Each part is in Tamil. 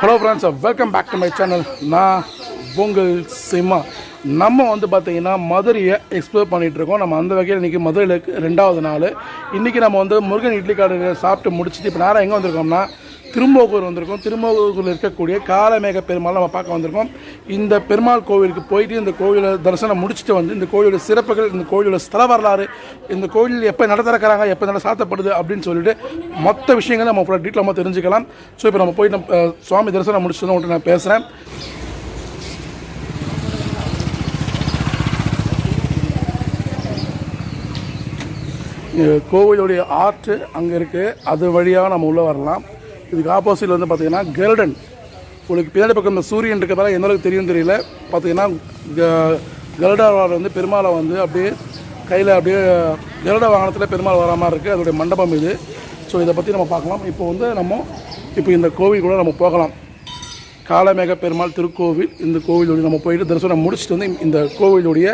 Hello friends welcome back to my channel நான் உங்கள் சிம்மா நம்ம வந்து பார்த்தீங்கன்னா மதுரையை எக்ஸ்ப்ளோர் பண்ணிகிட்டு இருக்கோம் நம்ம அந்த வகையில் இன்றைக்கி மதுரையில் ரெண்டாவது நாள். இன்றைக்கி நம்ம வந்து முருகன் இட்லி காடு சாப்பிட்டு முடிச்சுட்டு இப்போ நேரம் எங்கே வந்திருக்கோம்னா திருமோகூர் வந்திருக்கோம். திரும்போகூரில் இருக்கக்கூடிய காலமேக பெருமாள் நம்ம பார்க்க வந்திருக்கோம். இந்த பெருமாள் கோவிலுக்கு போயிட்டு இந்த கோவிலை தரிசனம் முடிச்சுட்டு வந்து இந்த கோவிலோட சிறப்புகள் இந்த கோவிலோட ஸ்தல வரலாறு இந்த கோவில் எப்போ நடத்திறக்கிறாங்க எப்போ நட சாத்தப்படுது அப்படின்னு சொல்லிட்டு மொத்த விஷயங்களை நம்ம ஃபுல்லாக டீட்டெயில் நம்ம தெரிஞ்சுக்கலாம். ஸோ இப்போ நம்ம போய் நம்ம சுவாமி தரிசனம் முடிச்சதும் உங்கள்கிட்ட நான் பேசுகிறேன் கோவிலுடைய ஆற்று அங்கே இருக்குது அது வழியாக நம்ம உள்ளே வரலாம். இதுக்கு ஆப்போசிட்டில் வந்து பார்த்தீங்கன்னா கருடன் உங்களுக்கு பின்னாடி பக்கம் இந்த சூரியன் இருக்கிறதால எந்த அளவுக்கு தெரியும் தெரியல. பார்த்தீங்கன்னா க- கருடாவார் வந்து பெருமாளை வந்து அப்படியே கையில் அப்படியே கருட வாகனத்தில் பெருமாள் வர மாதிரி இருக்குது அதோடைய மண்டபம் இது. ஸோ இதை பற்றி நம்ம பார்க்கலாம். இப்போ வந்து நம்ம இப்போ இந்த கோவில் கூட நம்ம போகலாம். காலமேக பெருமாள் திருக்கோவில் இந்த கோவிலுடைய நம்ம போயிட்டு தரிசனம் முடிச்சுட்டு வந்து இந்த கோவிலுடைய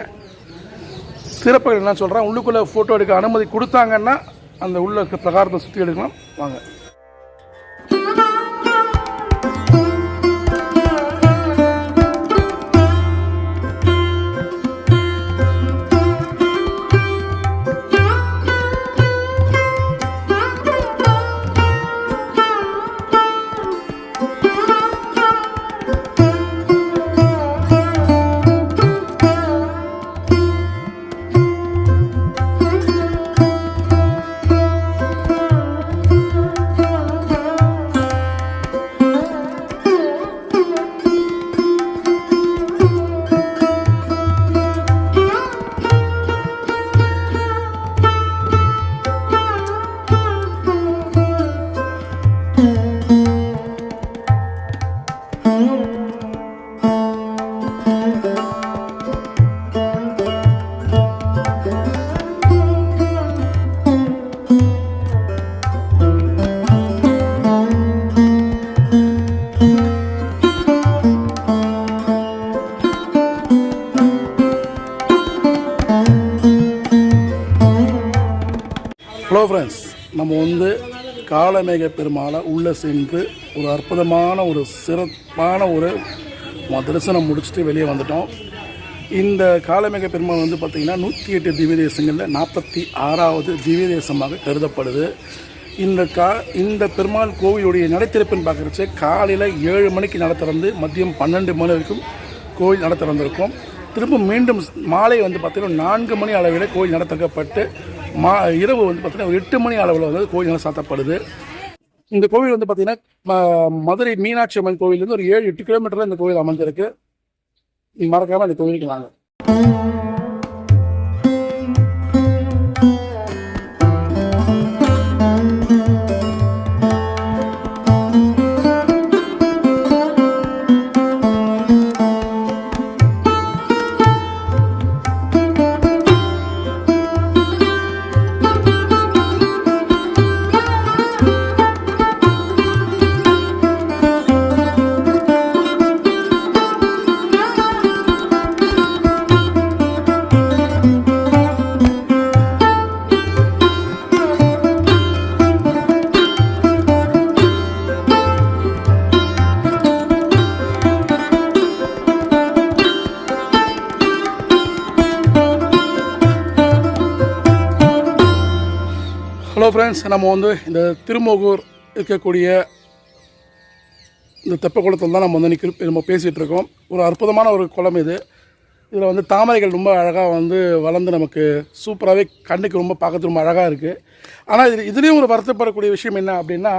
சிறப்புகள் என்ன சொல்கிறேன் உள்ளுக்குள்ளே ஃபோட்டோ எடுக்க அனுமதி கொடுத்தாங்கன்னா அந்த உள்ள இருக்க பிரகாரத்தை சுற்றி எடுக்கலாம். வாங்க. ஹலோ ஃப்ரெண்ட்ஸ் நம்ம வந்து காலமேக பெருமாளை உள்ளே சென்று ஒரு அற்புதமான ஒரு சிறப்பான ஒரு தரிசனம் முடிச்சுட்டு வெளியே வந்துட்டோம். இந்த காலமேக பெருமாள் வந்து பார்த்திங்கன்னா நூற்றி எட்டு திவ்ய தேசங்களில் நாற்பத்தி ஆறாவது திவ்ய தேசமாக கருதப்படுது. இந்த கா இந்த பெருமாள் கோவிலுடைய நடைத்திறப்புன்னு பார்க்குறச்சு காலையில் ஏழு மணிக்கு நட திறந்து மதியம் பன்னெண்டு மணி வரைக்கும் கோவில் நட திறந்திருக்கும். திரும்ப மீண்டும் மாலை வந்து பார்த்திங்கன்னா நான்கு மணி அளவில் கோவில் நட திறக்கப்பட்டு மா இரவு வந்து பார்த்திங்கன்னா ஒரு எட்டு மணி அளவில் வந்து கோவில் சாத்தப்படுது. இந்த கோவில் வந்து பார்த்திங்கன்னா ம- மதுரை மீனாட்சி அம்மன் கோவிலேருந்து ஒரு ஏழு எட்டு கிலோமீட்டரில் இந்த கோவில் அமைஞ்சிருக்கு. நீங்கள் மறக்காமல் அந்த கோவிலுக்கு நாங்கள் ஹலோ ஃப்ரெண்ட்ஸ் நம்ம வந்து இந்த திருமோகூர் இருக்கக்கூடிய இந்த தெப்ப குளத்தில் தான் நம்ம வந்து நிற்க நம்ம பேசிகிட்டு இருக்கோம். ஒரு அற்புதமான ஒரு குளம் இது. இதில் வந்து தாமரைகள் ரொம்ப அழகாக வந்து வளர்ந்து நமக்கு சூப்பராகவே கண்ணுக்கு ரொம்ப பார்க்கறது ரொம்ப அழகாக இருக்குது ஆனால் இது இதுலேயும் ஒரு வருத்தப்படக்கூடிய விஷயம் என்ன அப்படின்னா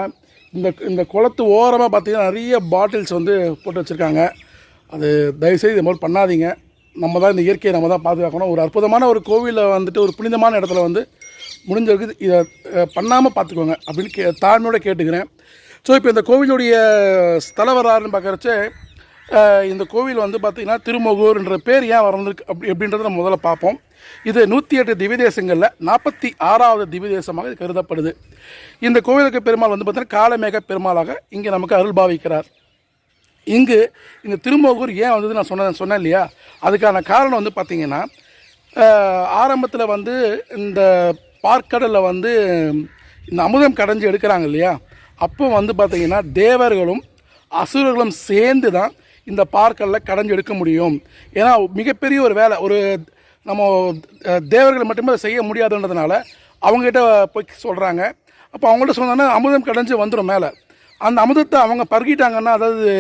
இந்த இந்த குளத்து ஓரமாக பார்த்திங்கன்னா நிறைய பாட்டில்ஸ் வந்து போட்டு வச்சுருக்காங்க. அது தயவுசெய்து இது மாதிரி பண்ணாதீங்க. நம்ம தான் இந்த இயற்கையை நம்ம தான் பாதுகாக்கணும். ஒரு அற்புதமான ஒரு கோவிலில் வந்துட்டு ஒரு புனிதமான இடத்துல வந்து முடிஞ்ச வரைக்கும் இதை பண்ணாமல் பார்த்துக்கோங்க அப்படின்னு கே தாழ்மையோட கேட்டுக்கிறேன். ஸோ இப்போ இந்த கோவிலுடைய ஸ்தல வரலாறுன்னு பார்க்குறச்ச இந்த கோவில் வந்து பார்த்திங்கன்னா திருமொகூர்ன்ற பேர் ஏன் வந்திருக்கு அப்படி எப்படின்றத நம்ம முதல்ல பார்ப்போம் இது நூற்றி எட்டு திவ்யதேசங்களில் நாற்பத்தி ஆறாவது திவ்யதேசமாக இது கருதப்படுது. இந்த கோவிலுக்கு பெருமாள் வந்து பார்த்திங்கன்னா காலமேக பெருமாளாக இங்கே நமக்கு அருள் பாவிக்கிறார். இங்கு இந்த திருமோகூர் ஏன் வந்தது நான் சொன்ன சொன்னேன் இல்லையா? அதுக்கான காரணம் வந்து பார்த்திங்கன்னா ஆரம்பத்தில் வந்து இந்த பார்க்கடலில் வந்து இந்த அமுதம் கடைஞ்சி எடுக்கிறாங்க இல்லையா? அப்போ வந்து பார்த்திங்கன்னா தேவர்களும் அசுரர்களும் சேர்ந்து தான் இந்த பார்க்கடலில் கடைஞ்சி எடுக்க முடியும். ஏன்னா மிகப்பெரிய ஒரு வேலை ஒரு நம்ம தேவர்களை தேவர்கள் மட்டுமே செய்ய முடியாதுன்றதுனால அவங்ககிட்ட போய் சொல்கிறாங்க அப்போ அவங்கள்ட்ட சொன்னோன்னா அமுதம் கடைஞ்சி வந்துடும் மேலே. அந்த அமுதத்தை அவங்க பருகிட்டாங்கன்னா அதாவது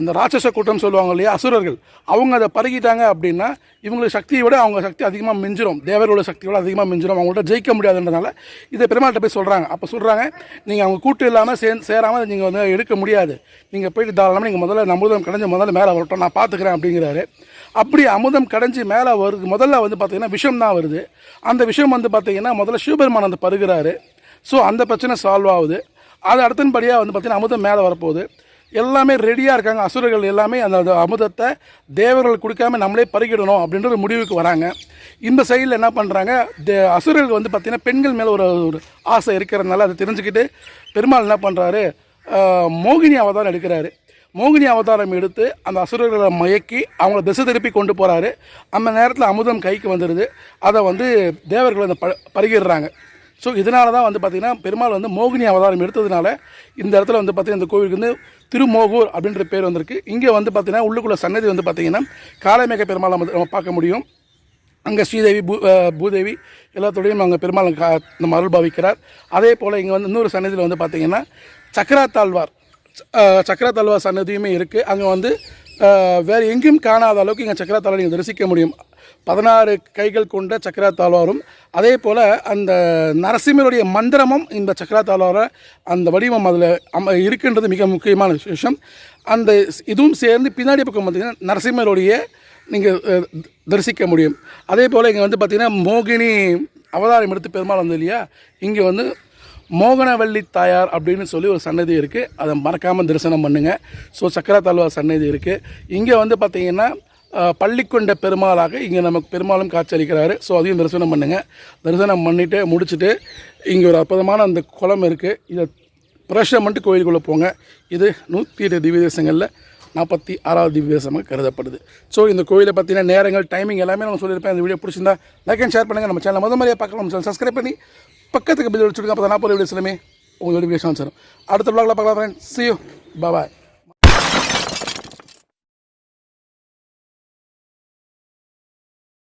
இந்த ராட்சச கூட்டம் சொல்லுவாங்க இல்லையா அசுரர்கள். அவங்க அதை பருகிட்டாங்க அப்படின்னா இவங்களுக்கு சக்தியை விட அவங்க சக்தி அதிகமாக மிஞ்சிரும். தேவரோட சக்தியோட அதிகமாக மிஞ்சிரும். அவங்கள்ட்ட ஜெயிக்க முடியாதுன்றதுனால இதை பெருமாள்கிட்ட போய் சொல்கிறாங்க அப்போ சொல்கிறாங்க நீங்கள் அவங்க கூட்டு இல்லாமல் சே சேராமல் நீங்கள் வந்து எடுக்க முடியாது. நீங்கள் போயிட்டு தாராளமாக நீங்கள் முதல்ல அமுதம் கடைஞ்சு முதல்ல மேலே வரட்டும். நான் பார்த்துக்கிறேன் அப்படிங்கிறாரு. அப்படி அமுதம் கடைஞ்சி மேலே வருது முதல்ல வந்து பார்த்திங்கன்னா விஷம் தான் வருது. அந்த விஷம் வந்து பார்த்திங்கன்னா முதல்ல சிவபெருமான் அந்த பருகிறாரு. ஸோ அந்த பிரச்சனை சால்வ் ஆகுது. அது அடுத்தன்படியாக வந்து பார்த்தீங்கன்னா அமுதம் மேலே வரப்போகுது. எல்லாமே ரெடியாக இருக்காங்க. அசுரர்கள் எல்லாமே அந்த அமுதத்தை தேவர்கள் கொடுக்காம நம்மளே பறிக்கிடணும் அப்படின்ற ஒரு முடிவுக்கு வராங்க. இந்த சைடில் என்ன பண்ணுறாங்க தே அசுரர்கள் வந்து பார்த்திங்கன்னா பெண்கள் மேலே ஒரு ஒரு ஆசை இருக்கிறதுனால அதை தெரிஞ்சுக்கிட்டு பெருமாள் என்ன பண்ணுறாரு மோகினி அவதாரம் எடுக்கிறாரு. மோகினி அவதாரம் எடுத்து அந்த அசுரர்களை மயக்கி அவங்கள திசை திருப்பி கொண்டு போகிறாரு அந்த நேரத்தில் அமுதம் கைக்கு வந்துடுது அதை வந்து தேவர்கள் வந்து ப பருகிடுறாங்க. ஸோ இதனால தான் வந்து பார்த்திங்கன்னா பெருமாள் வந்து மோகினி அவதாரம் எடுத்ததுனால இந்த இடத்துல வந்து பார்த்திங்கன்னா இந்த கோவிலுக்கு வந்து திருமோகூர் அப்படின்ற பேர் வந்திருக்கு. இங்கே வந்து பார்த்திங்கன்னா உள்ளுக்குள்ள சன்னதி வந்து பார்த்திங்கன்னா காளைமேக பெருமாளை வந்து நம்ம பார்க்க முடியும். அங்கே ஸ்ரீதேவி பூ பூதேவி எல்லாத்தோடையும் அங்கே பெருமாள் கா நம்ம அருள் பாவிக்கிறார். அதே போல் இங்கே வந்து இன்னொரு சன்னதியில் வந்து பார்த்திங்கன்னா சக்கராத்தாழ்வார். சக்கரா தாழ்வார் சன்னதியுமே இருக்குது அங்கே வந்து வேறு எங்கேயும் காணாத அளவுக்கு இங்கே சக்கரத்தாழ்வார் நீங்கள் தரிசிக்க முடியும். பதினாறு கைகள் கொண்ட சக்கரா தாழ்வாரும் அதே போல் அந்த நரசிம்மருடைய மந்திரமும் இந்த சக்கரா தாழ்வார அந்த வடிவம் அதில் அம இருக்குன்றது மிக முக்கியமான விஷயம் அந்த இதுவும் சேர்ந்து பின்னாடி பக்கம் பார்த்தீங்கன்னா நரசிம்மருடைய நீங்கள் தரிசிக்க முடியும். அதே போல் இங்கே வந்து பார்த்திங்கன்னா மோகினி அவதாரம் எடுத்து பெருமாள் வந்து இல்லையா இங்கே வந்து மோகனவள்ளி தாயார் அப்படின்னு சொல்லி ஒரு சன்னதி இருக்குது அதை மறக்காமல் தரிசனம் பண்ணுங்கள் ஸோ சக்கரா தாழ்வார் சன்னதி இருக்குது இங்கே வந்து பார்த்திங்கன்னா பள்ளிக்கொண்ட பெருமாளாக இங்கே நமக்கு பெருமாளும் காட்சியளிக்கிறாரு. ஸோ அதையும் தரிசனம் பண்ணுங்கள் தரிசனம் பண்ணிவிட்டு முடிச்சுட்டு இங்கே ஒரு அற்புதமான அந்த குளம் இருக்குது இதை பிரஷம் மட்டும் கோயிலுக்குள்ளே போங்க. இது நூற்றி எட்டு திவ்ய தேசங்களில் நாற்பத்தி ஆறாவது திவ்ய தேசமாக கருதப்படுது. ஸோ இந்த கோயிலை பற்றின நேரங்கள் டைமிங் எல்லாமே நம்ம சொல்லியிருப்பேன். இந்த வீடியோ பிடிச்சிருந்தா லைக் அண்ட் ஷேர் பண்ணுங்கள் நம்ம சேனல் முத மாதிரியே பார்க்கலாம் நம்ம சேனல் சப்ஸ்கிரைப் பண்ணி பக்கத்துக்கு பில் வச்சுருக்கோம். அப்போ நாற்பது வீடியோஸ்லுமே உங்களுக்கு நோட்டிஃபிகேஷன் வரும். அடுத்த vlogல பார்க்கலாம் ஃப்ரெண்ட்ஸ் சி யூ பாய்